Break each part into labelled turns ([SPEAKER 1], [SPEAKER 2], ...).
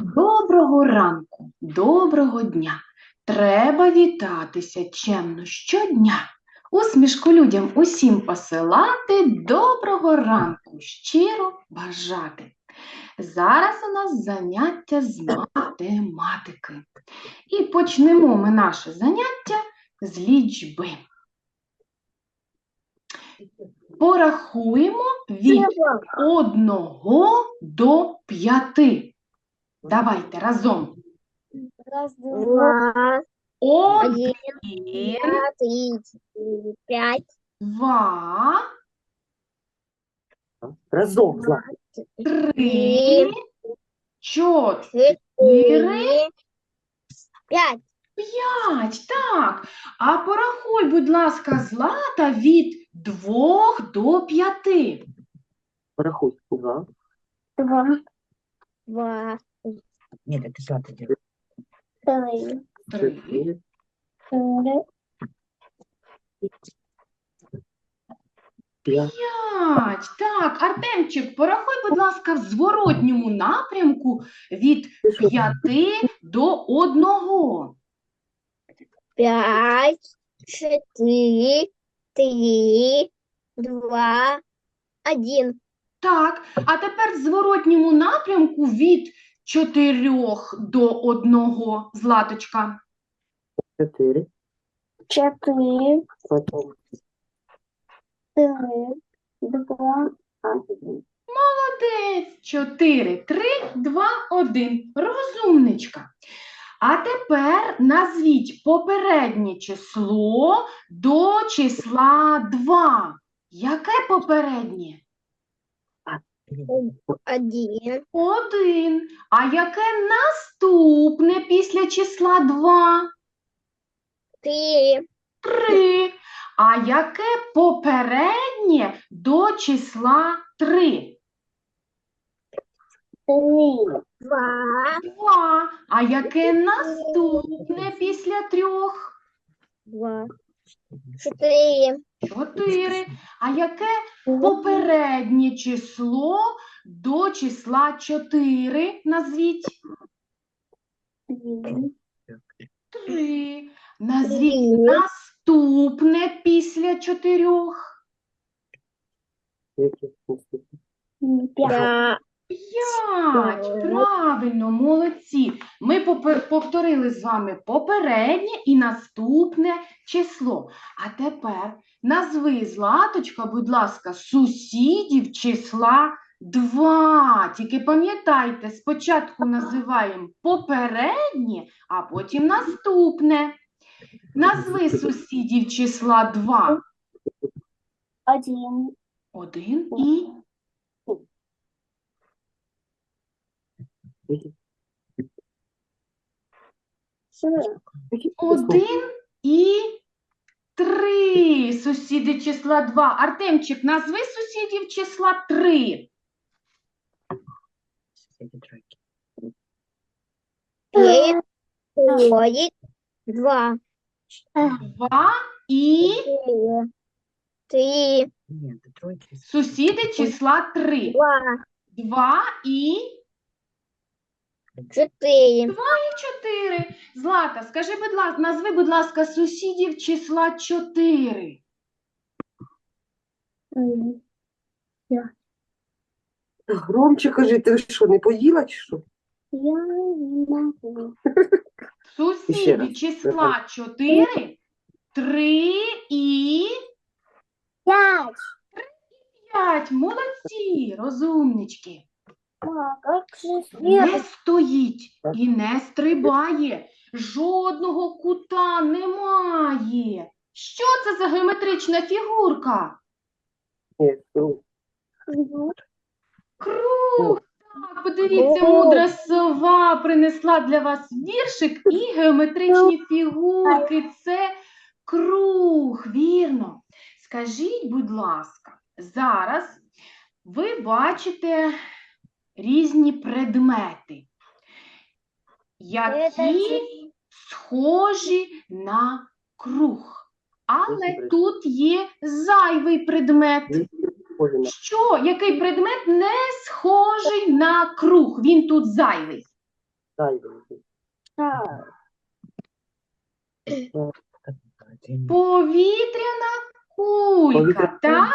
[SPEAKER 1] Доброго ранку, доброго дня. Треба вітатися чемно щодня. Усмішку людям усім посилати, доброго ранку щиро бажати. Зараз у нас заняття з математики. І почнемо ми наше заняття з лічби. Порахуємо від одного до п'яти. Давайте разом.
[SPEAKER 2] Раз, два,
[SPEAKER 1] Один,
[SPEAKER 2] один, два, три, четыре, пять,
[SPEAKER 1] два,
[SPEAKER 3] Разом, Злата.
[SPEAKER 1] три, чотири,
[SPEAKER 2] четыре, пять.
[SPEAKER 1] п'ять. Так. А порахуй, будь ласка, злата від двох до п'яти.
[SPEAKER 3] Порахуй. Два.
[SPEAKER 2] Два. Два,
[SPEAKER 3] Нет, это Злата делает.
[SPEAKER 2] три,
[SPEAKER 1] Три,
[SPEAKER 3] Четыре.
[SPEAKER 2] четыре,
[SPEAKER 3] Пять.
[SPEAKER 1] п'ять. Так, Артемчик, порахуй, будь ласка, в зворотньому напрямку від
[SPEAKER 3] Ты что?
[SPEAKER 1] п'яти до одного.
[SPEAKER 2] пять, четыре, три, два, один.
[SPEAKER 1] Так, а тепер в зворотньому напрямку від чотирьох до одного, Златочка.
[SPEAKER 3] Четыре.
[SPEAKER 2] Четыре,
[SPEAKER 3] Потом
[SPEAKER 2] три, два, один.
[SPEAKER 1] Молодець. Чотири, три, два, один. Розумничка. А тепер назвіть попереднє число до числа 2. Яке попереднє?
[SPEAKER 2] Один,
[SPEAKER 1] Один. А яке наступне після числа 2?
[SPEAKER 2] три,
[SPEAKER 1] Три. А яке попереднє до числа 3?
[SPEAKER 2] три, два,
[SPEAKER 1] Два. А яке наступне після трьох?
[SPEAKER 2] два, четыре,
[SPEAKER 1] Чотири. А яке попереднє число до числа 4? Назвіть.
[SPEAKER 2] три,
[SPEAKER 1] Три. Назвіть наступне після чотирьох.
[SPEAKER 2] пять.
[SPEAKER 1] П'ять. Правильно, молодці. Ми повторили з вами попереднє і наступне число. А тепер назви, Златочка, будь ласка, сусідів числа 2. Тільки пам'ятайте, спочатку називаємо попереднє, а потім наступне. Назви сусідів числа 2.
[SPEAKER 2] Один,
[SPEAKER 1] Один і
[SPEAKER 3] Третий.
[SPEAKER 2] три,
[SPEAKER 1] Один і три сусіди числа 2. Артемчик, назви сусідів числа 3.
[SPEAKER 3] Соседи тройки.
[SPEAKER 2] пять, трое, два,
[SPEAKER 1] і
[SPEAKER 2] три,
[SPEAKER 1] сусіди числа 3.
[SPEAKER 2] два,
[SPEAKER 1] 2 і
[SPEAKER 2] четыре,
[SPEAKER 1] 4. Злата, скажи, будь ласка, назви, будь ласка, сусідів числа 4.
[SPEAKER 3] Громче кажи, ти що, не поїла чи що?
[SPEAKER 2] Я не могу.
[SPEAKER 1] Сусіди
[SPEAKER 3] раз.
[SPEAKER 1] числа 4, 3 і
[SPEAKER 2] Пять.
[SPEAKER 1] 5. Молодці, розумнички.
[SPEAKER 2] А, как же
[SPEAKER 1] Не стоїть і не стрибає, жодного кута немає. Що це за геометрична фігурка?
[SPEAKER 3] Друг.
[SPEAKER 1] Круг. Так, подивіться, мудра сова принесла для вас віршик і геометричні фігурки. Це круг, вірно. Скажіть, будь ласка, зараз ви бачите різні предмети, які схожі на круг. Але тут є зайвий предмет. Що? Який предмет не схожий на круг? Він тут зайвий. Повітряна кулька, так?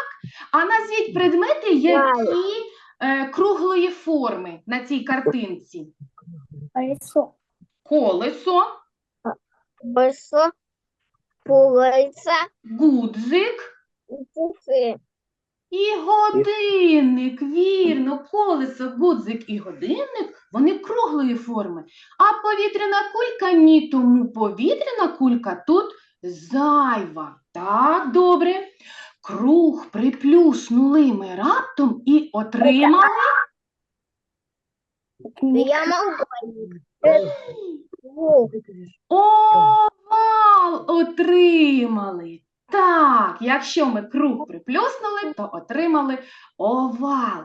[SPEAKER 1] А назвіть предмети, які е, круглої форми на цій картинці.
[SPEAKER 2] Колесо.
[SPEAKER 1] Колесо,
[SPEAKER 2] Колесо. Пуговица.
[SPEAKER 1] гудзик
[SPEAKER 2] часы.
[SPEAKER 1] і годинник. Вірно, колесо, гудзик і годинник, вони круглої форми. А повітряна кулька ні, тому повітряна кулька тут зайва. Так, добре. Круг приплюснули ми раптом і отримали.
[SPEAKER 2] Я могу.
[SPEAKER 1] Овал отримали. Так, якщо ми круг приплюснули, то отримали овал.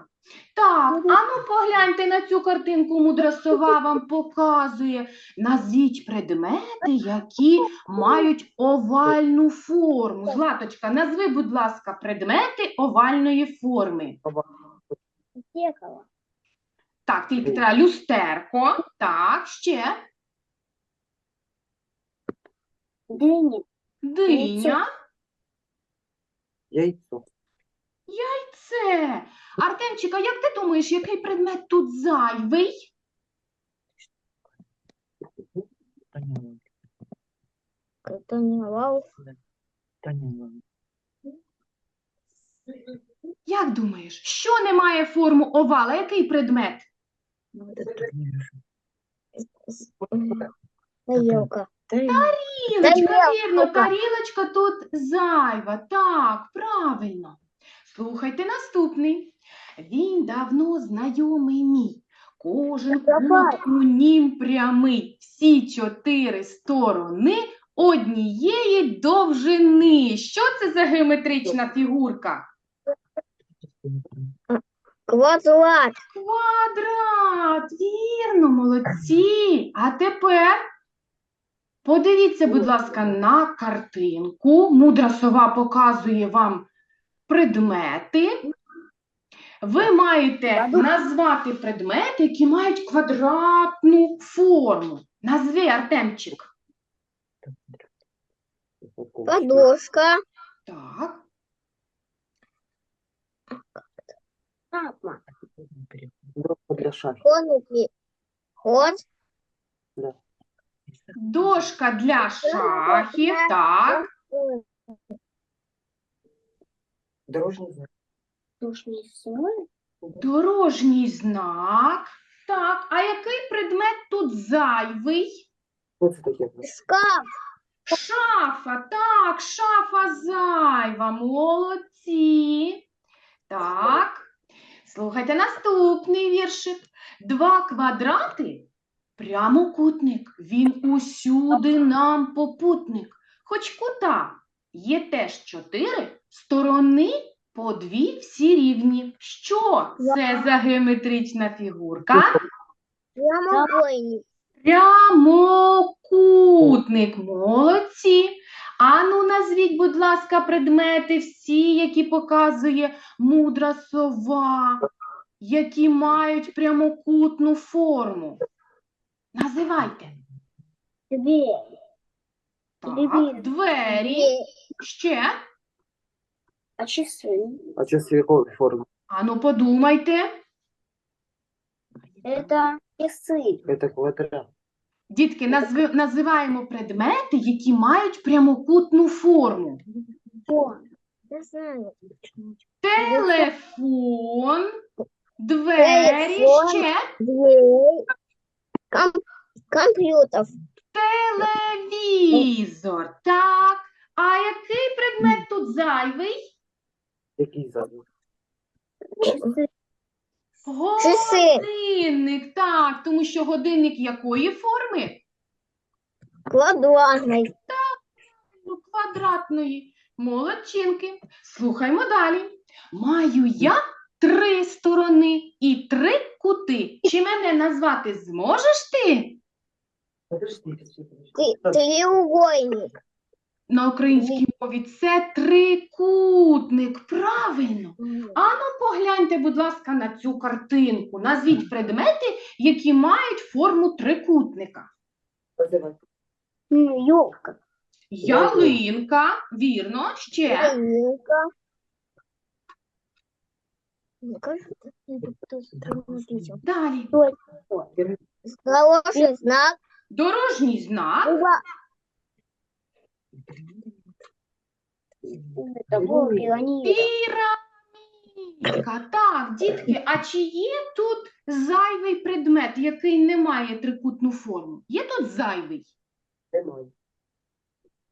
[SPEAKER 1] Так, а ну погляньте на цю картинку, мудра сова вам показує. Назвіть предмети, які мають овальну форму. Златочка, назви, будь ласка, предмети овальної форми.
[SPEAKER 2] Зеркало.
[SPEAKER 1] Так, тільки треба люстерко. Так, ще
[SPEAKER 2] Дыня.
[SPEAKER 1] диня.
[SPEAKER 3] Яйцо.
[SPEAKER 1] Це. Артемчика, як ти думаєш, який предмет тут зайвий?
[SPEAKER 2] Катаневал.
[SPEAKER 1] Як думаєш, що не має форму овала? Який предмет?
[SPEAKER 2] Тарелка.
[SPEAKER 1] Тарілочка,
[SPEAKER 2] Тарілка.
[SPEAKER 1] вірно, тарілочка тут зайва. Так, правильно. Слухайте наступний. Він давно знайомий мій. Кожен кут у нім прямий. Всі чотири сторони однієї довжини. Що це за геометрична фігурка?
[SPEAKER 2] Квадрат.
[SPEAKER 1] Квадрат, вірно, молодці. А тепер подивіться, будь ласка, на картинку. Мудра сова показує вам предмети. Ви маєте назвати предмети, які мають квадратну форму. Назви, Артемчик.
[SPEAKER 2] Подушка.
[SPEAKER 1] Так,
[SPEAKER 3] шахів.
[SPEAKER 2] Ход.
[SPEAKER 1] дошка для шахів. Так,
[SPEAKER 3] Дорожній знак.
[SPEAKER 2] Душный слой.
[SPEAKER 1] дорожній знак. Так, а який предмет тут зайвий?
[SPEAKER 3] Що це таке?
[SPEAKER 2] Шкаф.
[SPEAKER 1] Шафа, так, шафа зайва, молодці. Так, слухайте наступний віршик. Два квадрати прямокутник, він усюди нам попутник. Хоч кута є теж чотири, сторони по дві всі рівні. Що це за геометрична фігурка?
[SPEAKER 2] Прямоугольник.
[SPEAKER 1] Прямокутник, молодці. Ану, назвіть, будь ласка, предмети всі, які показує мудра сова, які мають прямокутну форму. Називайте.
[SPEAKER 2] Дверь.
[SPEAKER 1] Так,
[SPEAKER 2] Двері.
[SPEAKER 1] двері. Ще.
[SPEAKER 2] А часы?
[SPEAKER 3] А часи якої форми?
[SPEAKER 1] Ану, подумайте.
[SPEAKER 2] Это часы.
[SPEAKER 3] Це квадрат.
[SPEAKER 1] Дітки, назви, називаємо предмети, які мають прямокутну форму.
[SPEAKER 2] Фон. Не знаю.
[SPEAKER 1] Телефон, двері,
[SPEAKER 2] Телефон.
[SPEAKER 1] ще.
[SPEAKER 2] Дверь. Ком- компьютер.
[SPEAKER 1] Телевізор, так. А який предмет тут зайвий?
[SPEAKER 3] Який задум?
[SPEAKER 2] Часы.
[SPEAKER 1] Годинник, так, тому що годинник якої форми?
[SPEAKER 2] Квадратный.
[SPEAKER 1] Ну, Квадратної. Молодчинки. Слухаймо далі. Маю я три сторони і три кути. Чи мене назвати зможеш ти?
[SPEAKER 3] Подожди.
[SPEAKER 2] Ты- Треугольник.
[SPEAKER 1] на українській мові? Це трикутник. Правильно. Ану, погляньте, будь ласка, на цю картинку. Назвіть предмети, які мають форму трикутника.
[SPEAKER 2] Юбка.
[SPEAKER 1] Ялинка, вірно, ще.
[SPEAKER 2] Ялинка. Ну.
[SPEAKER 1] Далі.
[SPEAKER 2] Хороший знак.
[SPEAKER 1] Дорожній знак. Пірамідка. Так, дітки, а чи є тут зайвий предмет, який не має трикутну форму? Є тут зайвий?
[SPEAKER 3] Немає.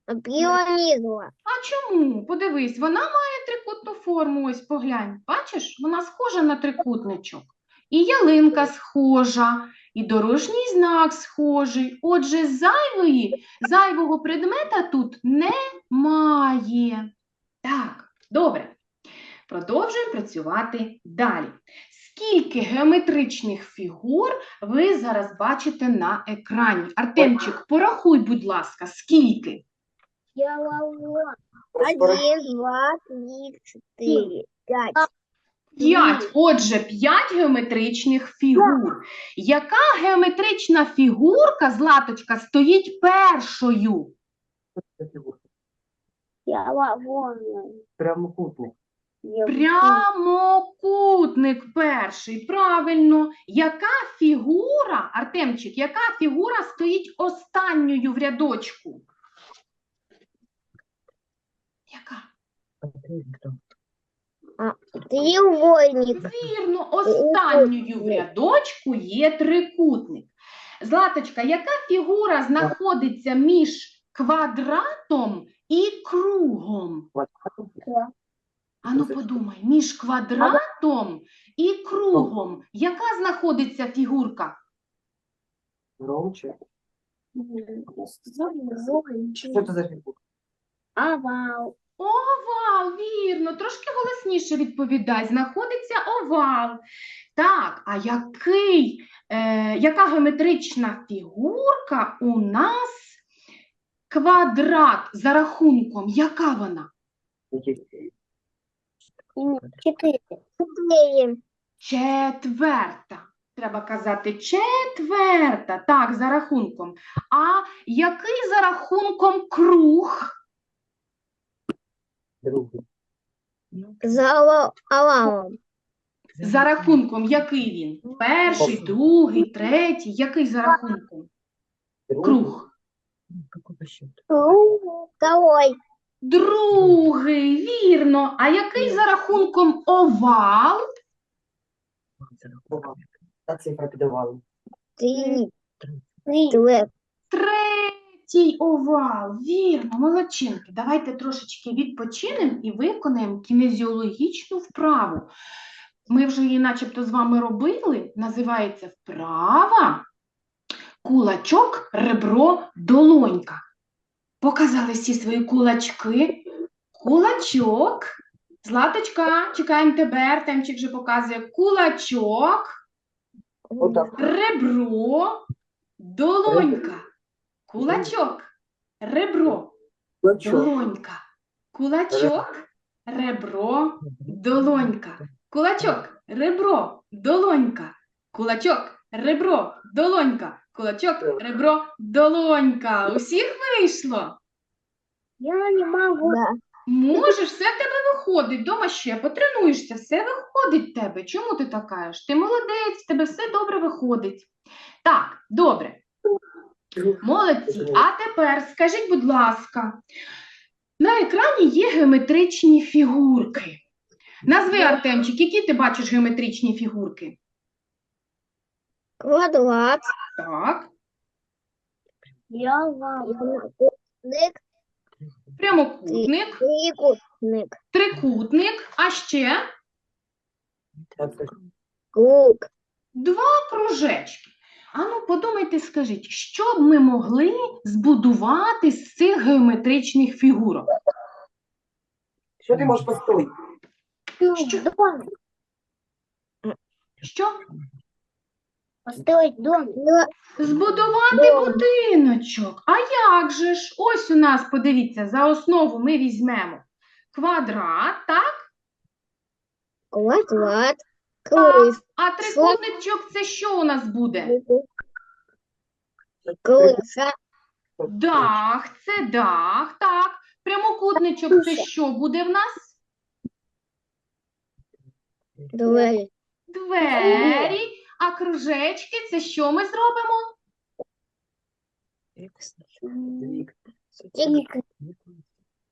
[SPEAKER 2] Пирамида.
[SPEAKER 1] А чому? Подивись, вона має трикутну форму. Ось поглянь. Бачиш, вона схожа на трикутничок. І ялинка схожа, і дорожній знак схожий. Отже, зайвої, зайвого предмета тут немає. Так, добре. Продовжуємо працювати далі. Скільки геометричних фігур ви зараз бачите на екрані? Артемчик, порахуй, будь ласка, скільки?
[SPEAKER 2] Я ловила. Один, два, три, четыре, пять.
[SPEAKER 1] П'ять. Отже, п'ять геометричних фігур. Яка геометрична фігурка, Златочка, стоїть першою?
[SPEAKER 3] Прямокутник.
[SPEAKER 1] Прямокутник перший. Правильно. Яка фігура, Артемчик, яка фігура стоїть останньою в рядочку? Яка?
[SPEAKER 2] Треугольник.
[SPEAKER 1] Вірно, останньою в рядочку є трикутник. Златочка, яка фігура знаходиться між квадратом і кругом? Ану подумай, між квадратом і кругом. Яка знаходиться фігурка?
[SPEAKER 3] Що це за фігурка?
[SPEAKER 2] Овал.
[SPEAKER 1] Овал, вірно, трошки голосніше відповідай. Знаходиться овал. Так, а який, е, яка геометрична фігурка у нас квадрат за рахунком? Яка вона?
[SPEAKER 2] Четыре.
[SPEAKER 1] Четверта. Треба казати четверта. Так, за рахунком. А який за рахунком круг?
[SPEAKER 3] Другий.
[SPEAKER 2] За ова-
[SPEAKER 1] За рахунком який він? Перший, другий, третій. Який за рахунком? Круг.
[SPEAKER 2] Второй.
[SPEAKER 1] Другий, вірно. А який за рахунком овал?
[SPEAKER 3] Та цифра підавала.
[SPEAKER 2] Три. Три.
[SPEAKER 1] Третій овал. Вірно, молодчинки. Давайте трошечки відпочинемо і виконаємо кінезіологічну вправу. Ми вже її начебто з вами робили. Називається вправа кулачок, ребро, долонька. Показали всі свої кулачки. Кулачок. Златочка, чекаємо тебе. Артемчик вже показує кулачок.
[SPEAKER 3] Отак.
[SPEAKER 1] Ребро, долонька, кулачок, ребро, долонька, кулачок, ребро, долонька, кулачок, ребро, долонька, кулачок, ребро, долонька, кулачок, ребро, долонька. Усіх вийшло?
[SPEAKER 2] Я не могу. Да.
[SPEAKER 1] Можеш, все в тебе виходить. Дома ще потренуєшся, все виходить в тебе. Чому ти така? Ти молодець, в тебе все добре виходить. Так, добре. Молодці. А тепер скажіть, будь ласка, на екрані є геометричні фігурки. Назви, Артемчик, які ти бачиш геометричні фігурки?
[SPEAKER 2] Квадрат.
[SPEAKER 1] Так,
[SPEAKER 2] Я Трикутник.
[SPEAKER 1] прямокутник,
[SPEAKER 2] Трикутник.
[SPEAKER 1] трикутник, а ще
[SPEAKER 2] Круг.
[SPEAKER 1] Два кружечки. Ану, подумайте, скажіть, що б ми могли збудувати з цих геометричних фігурок?
[SPEAKER 3] Що ти можеш построїти?
[SPEAKER 1] Що?
[SPEAKER 2] Дом.
[SPEAKER 1] Що?
[SPEAKER 2] Построить дом.
[SPEAKER 1] Збудувати
[SPEAKER 2] Дом.
[SPEAKER 1] будиночок. А як же ж? Ось у нас, подивіться, за основу ми візьмемо квадрат, так?
[SPEAKER 2] Квадрат. Крыса.
[SPEAKER 1] А трикутничок це що у нас буде?
[SPEAKER 2] Крыса.
[SPEAKER 1] Дах, це дах, так. Прямокутничок це що буде в нас?
[SPEAKER 2] Двери.
[SPEAKER 1] Двері. А кружечки це що ми зробимо?
[SPEAKER 2] Тик.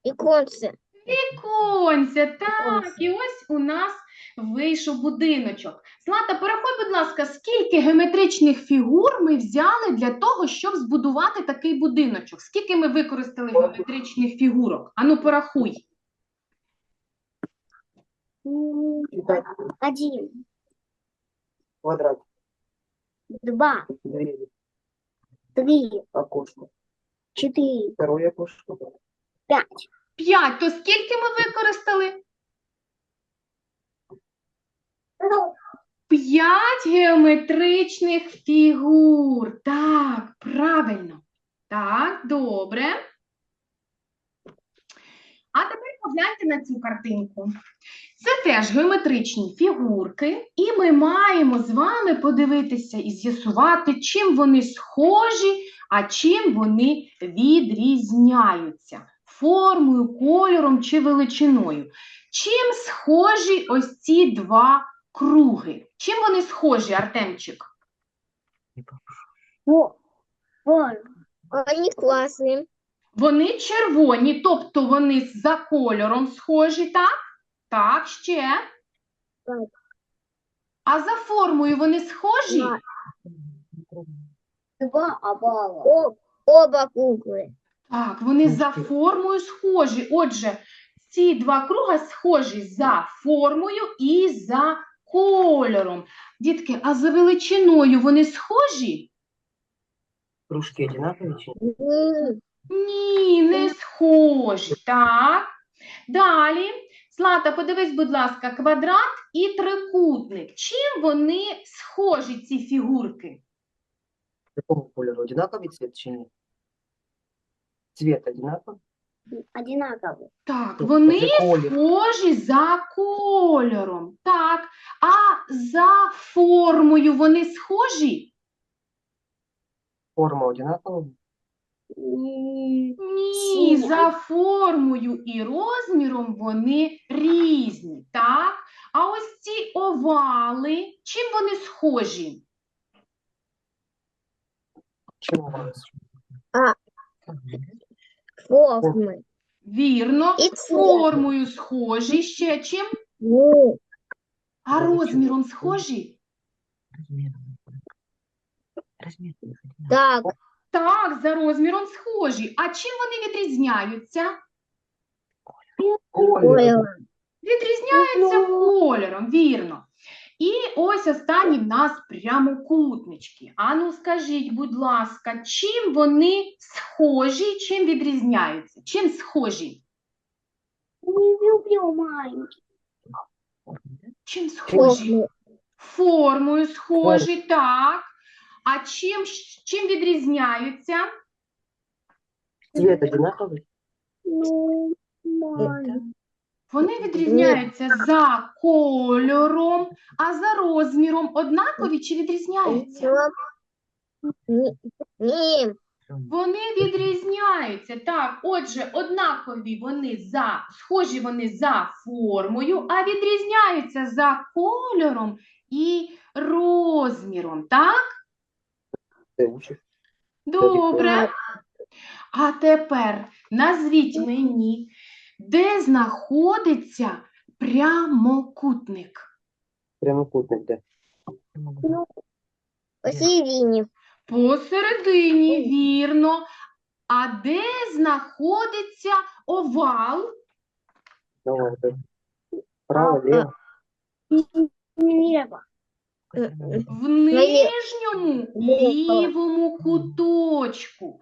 [SPEAKER 2] Иконцы.
[SPEAKER 1] Віконця, так. І ось у нас вийшов будиночок. Злата, порахуй, будь ласка, скільки геометричних фігур ми взяли для того, щоб збудувати такий будиночок? Скільки ми використали геометричних фігурок? Ану, порахуй.
[SPEAKER 2] Один.
[SPEAKER 3] квадрат,
[SPEAKER 2] Два.
[SPEAKER 3] двери,
[SPEAKER 2] Три.
[SPEAKER 3] окошко.
[SPEAKER 2] Четыре.
[SPEAKER 3] Второе окошко.
[SPEAKER 2] Пять.
[SPEAKER 1] П'ять. То скільки ми використали? П'ять геометричних фігур. Так, правильно. Так, добре. А тепер погляньте на цю картинку. Це теж геометричні фігурки, і ми маємо з вами подивитися і з'ясувати, чим вони схожі, а чим вони відрізняються формою, кольором чи величиною. Чим схожі ось ці два круги? Чим вони схожі, Артемчик?
[SPEAKER 2] Во. Вон. Они классные.
[SPEAKER 1] Вони червоні, тобто вони за кольором схожі, так? Так, ще.
[SPEAKER 2] Так.
[SPEAKER 1] А за формою вони схожі?
[SPEAKER 2] Да. Два овала. О, оба круглые.
[SPEAKER 1] Так, вони за формою схожі. Отже, ці два круга схожі за формою і за кольором. Дітки, а за величиною вони схожі?
[SPEAKER 3] Кружки одинаковые? чи-
[SPEAKER 2] М,
[SPEAKER 1] Ні, не схожі. Так. Далі. Злата, подивись, будь ласка, квадрат і трикутник. Чим вони схожі, ці фігурки?
[SPEAKER 3] Какого кольору? Одинаковый цвет чи ні? Цвет одинаковый?
[SPEAKER 2] Одинаковые.
[SPEAKER 1] Так,
[SPEAKER 3] Тобто
[SPEAKER 1] вони
[SPEAKER 3] колір.
[SPEAKER 1] схожі за кольором. Так. А за формою вони схожі?
[SPEAKER 3] Форма одинакова?
[SPEAKER 2] М,
[SPEAKER 1] Ні,
[SPEAKER 2] Сіні.
[SPEAKER 1] за формою і розміром вони різні, так? А ось ці овали, чим вони схожі?
[SPEAKER 3] Чому вони?
[SPEAKER 2] Формы.
[SPEAKER 1] Вірно,
[SPEAKER 2] І
[SPEAKER 1] формою схожі, ще чим?
[SPEAKER 2] Ну,
[SPEAKER 1] А розміром схожі?
[SPEAKER 2] так.
[SPEAKER 1] Так, за розміром схожі. А чим вони відрізняються?
[SPEAKER 2] Кольором.
[SPEAKER 1] Відрізняються
[SPEAKER 2] Ну.
[SPEAKER 1] кольором, вірно. І ось останні в нас прямокутнички. Ану, скажіть, будь ласка, чим вони схожі, чим відрізняються? Чим схожі?
[SPEAKER 2] Не люблю маленький.
[SPEAKER 1] Чим схожі? Формою схожі, так. А чим, чим відрізняються?
[SPEAKER 3] Цвет одинаковий?
[SPEAKER 2] Ну, маленький.
[SPEAKER 1] Вони відрізняються за кольором, а за розміром однакові чи відрізняються?
[SPEAKER 2] Не, не,
[SPEAKER 1] Вони відрізняються. Так, отже, однакові вони за, схожі вони за формою, а відрізняються за кольором і розміром. Так? Добре. А тепер назвіть мені, де знаходиться прямокутник?
[SPEAKER 3] Прямокутник, де?
[SPEAKER 2] посередине.
[SPEAKER 1] Посередині, вірно. А де знаходиться овал?
[SPEAKER 3] Давай. Право, лево.
[SPEAKER 1] В нижньому лівому куточку.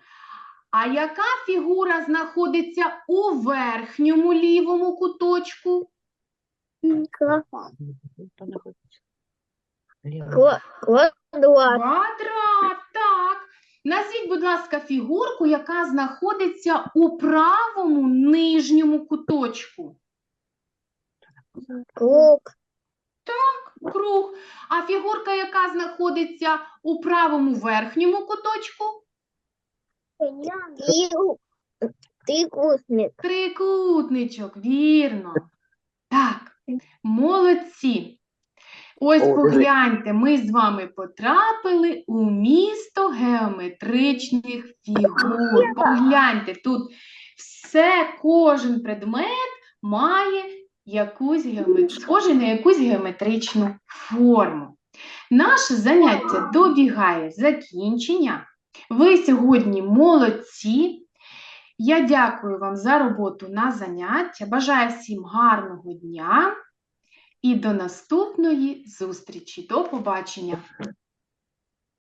[SPEAKER 1] А яка фігура знаходиться у верхньому лівому куточку?
[SPEAKER 2] Квадрат.
[SPEAKER 1] Квадрат, так. Назвіть, будь ласка, фігурку, яка знаходиться у правому нижньому куточку.
[SPEAKER 2] Круг.
[SPEAKER 1] Так, Круг. А фігурка, яка знаходиться у правому верхньому куточку?
[SPEAKER 2] Трикутник.
[SPEAKER 1] Трикутничок, вірно. Так, молодці. Ось погляньте, ми з вами потрапили у місто геометричних фігур. Погляньте, тут все, кожен предмет має якусь геомет... схожий на якусь геометричну форму. Наше заняття добігає закінчення. Ви сьогодні молодці. Я дякую вам за роботу на заняття. Бажаю всім гарного дня і до наступної зустрічі. До побачення!